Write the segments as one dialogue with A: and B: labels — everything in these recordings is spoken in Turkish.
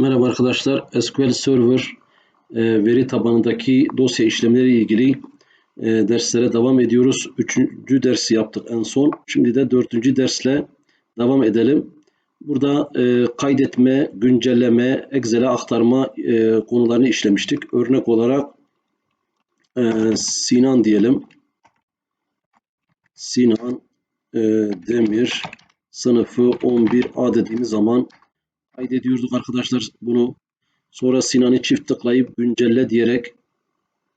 A: Merhaba arkadaşlar. SQL Server e, veri tabanındaki dosya işlemleri ilgili e, derslere devam ediyoruz. Üçüncü dersi yaptık en son. Şimdi de dördüncü dersle devam edelim. Burada e, kaydetme, güncelleme, Excel'e aktarma e, konularını işlemiştik. Örnek olarak e, Sinan diyelim. Sinan e, Demir sınıfı 11A dediğimiz zaman kaydediyorduk arkadaşlar bunu. Sonra Sinan'ı çift tıklayıp güncelle diyerek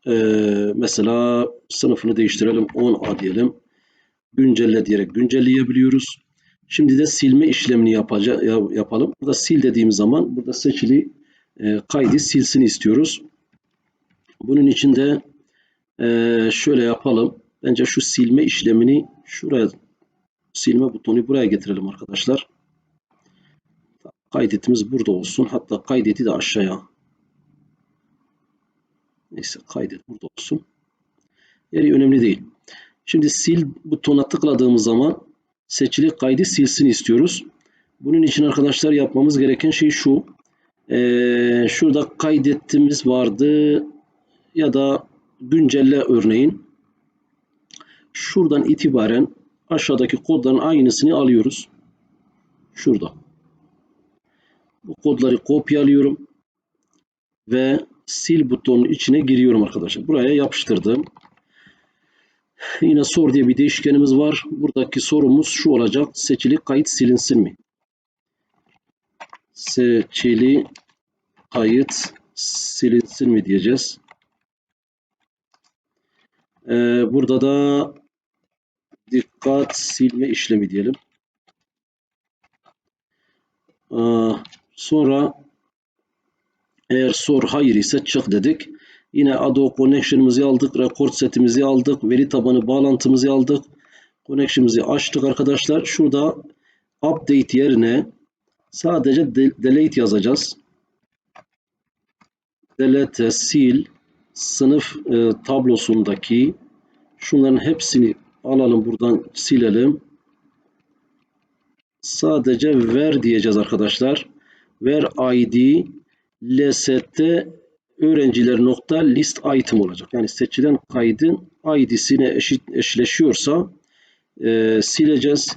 A: e, mesela sınıfını değiştirelim 10A diyelim. Güncelle diyerek güncelleyebiliyoruz. Şimdi de silme işlemini yapaca, yapalım. Burada sil dediğimiz zaman burada seçili e, kaydı silsin istiyoruz. Bunun için de e, şöyle yapalım. Bence şu silme işlemini şuraya silme butonu buraya getirelim arkadaşlar. Kaydetimiz burada olsun. Hatta kaydeti de aşağıya. Neyse kaydet burada olsun. Yeri önemli değil. Şimdi sil butonuna tıkladığımız zaman seçili kaydı silsin istiyoruz. Bunun için arkadaşlar yapmamız gereken şey şu. Ee, şurada kaydettiğimiz vardı ya da güncelle örneğin. Şuradan itibaren aşağıdaki kodların aynısını alıyoruz. Şurada. Bu kodları kopyalıyorum ve sil butonun içine giriyorum arkadaşlar. Buraya yapıştırdım. Yine sor diye bir değişkenimiz var. Buradaki sorumuz şu olacak. Seçili kayıt silinsin mi? Seçili kayıt silinsin mi diyeceğiz. Ee, burada da dikkat silme işlemi diyelim. Ee, Sonra eğer sor hayır ise çık dedik. Yine Ado Connection'ımızı aldık. Record setimizi aldık. Veri tabanı bağlantımızı aldık. Connection'ımızı açtık arkadaşlar. Şurada update yerine sadece delete yazacağız. Delete, sil, sınıf e, tablosundaki şunların hepsini alalım buradan silelim. Sadece ver diyeceğiz arkadaşlar ver id lst öğrenciler nokta list item olacak. Yani seçilen kaydın id'sine eşit eşleşiyorsa e, sileceğiz.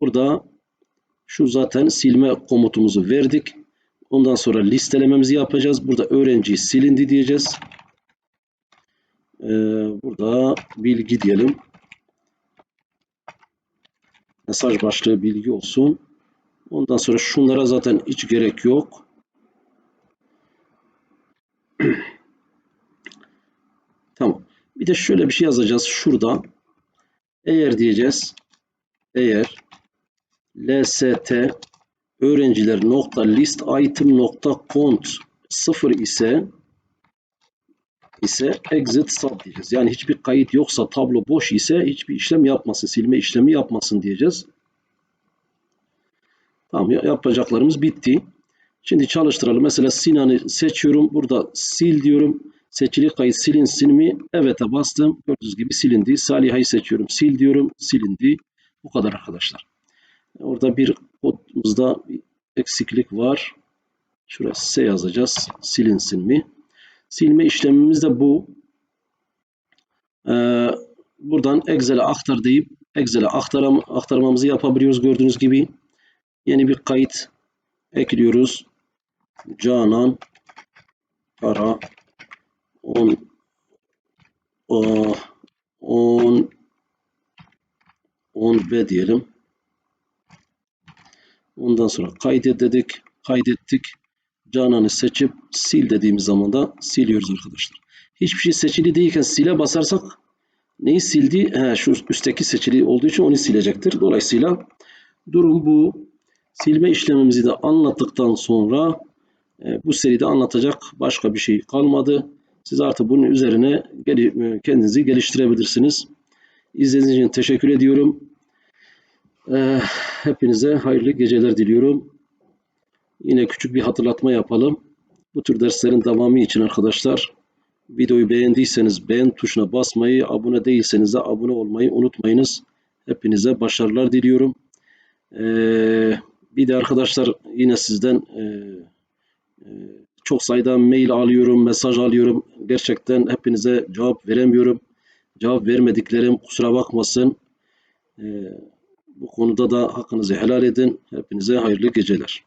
A: Burada şu zaten silme komutumuzu verdik. Ondan sonra listelememizi yapacağız. Burada öğrenci silindi diyeceğiz. Ee, burada bilgi diyelim. Mesaj başlığı bilgi olsun. Ondan sonra şunlara zaten hiç gerek yok. tamam. Bir de şöyle bir şey yazacağız şurada. Eğer diyeceğiz. Eğer lst öğrenciler nokta list item nokta count sıfır ise ise exit sub diyeceğiz. Yani hiçbir kayıt yoksa tablo boş ise hiçbir işlem yapmasın, silme işlemi yapmasın diyeceğiz. Tamam yapacaklarımız bitti. Şimdi çalıştıralım. Mesela Sinan'ı seçiyorum. Burada sil diyorum. Seçili kayıt silinsin mi? Evet'e bastım. Gördüğünüz gibi silindi. Saliha'yı seçiyorum. Sil diyorum. Silindi. Bu kadar arkadaşlar. Orada bir kodumuzda eksiklik var. Şuraya S yazacağız. Silinsin mi? Silme işlemimiz de bu. Ee, buradan Excel'e aktar deyip Excel'e aktarmamızı yapabiliyoruz gördüğünüz gibi yeni bir kayıt ekliyoruz. Canan para 10 10 10 B diyelim. Ondan sonra kaydet dedik. Kaydettik. Canan'ı seçip sil dediğimiz zaman da siliyoruz arkadaşlar. Hiçbir şey seçili değilken sile basarsak neyi sildi? He, şu üstteki seçili olduğu için onu silecektir. Dolayısıyla durum bu. Silme işlemimizi de anlattıktan sonra e, bu seride anlatacak başka bir şey kalmadı. Siz artık bunun üzerine e, kendinizi geliştirebilirsiniz. İzlediğiniz için teşekkür ediyorum. E, hepinize hayırlı geceler diliyorum. Yine küçük bir hatırlatma yapalım. Bu tür derslerin devamı için arkadaşlar videoyu beğendiyseniz beğen tuşuna basmayı, abone değilseniz de abone olmayı unutmayınız. Hepinize başarılar diliyorum. Ee, bir de arkadaşlar yine sizden e, çok sayıda mail alıyorum, mesaj alıyorum. Gerçekten hepinize cevap veremiyorum. Cevap vermediklerim kusura bakmasın. Ee, bu konuda da hakkınızı helal edin. Hepinize hayırlı geceler.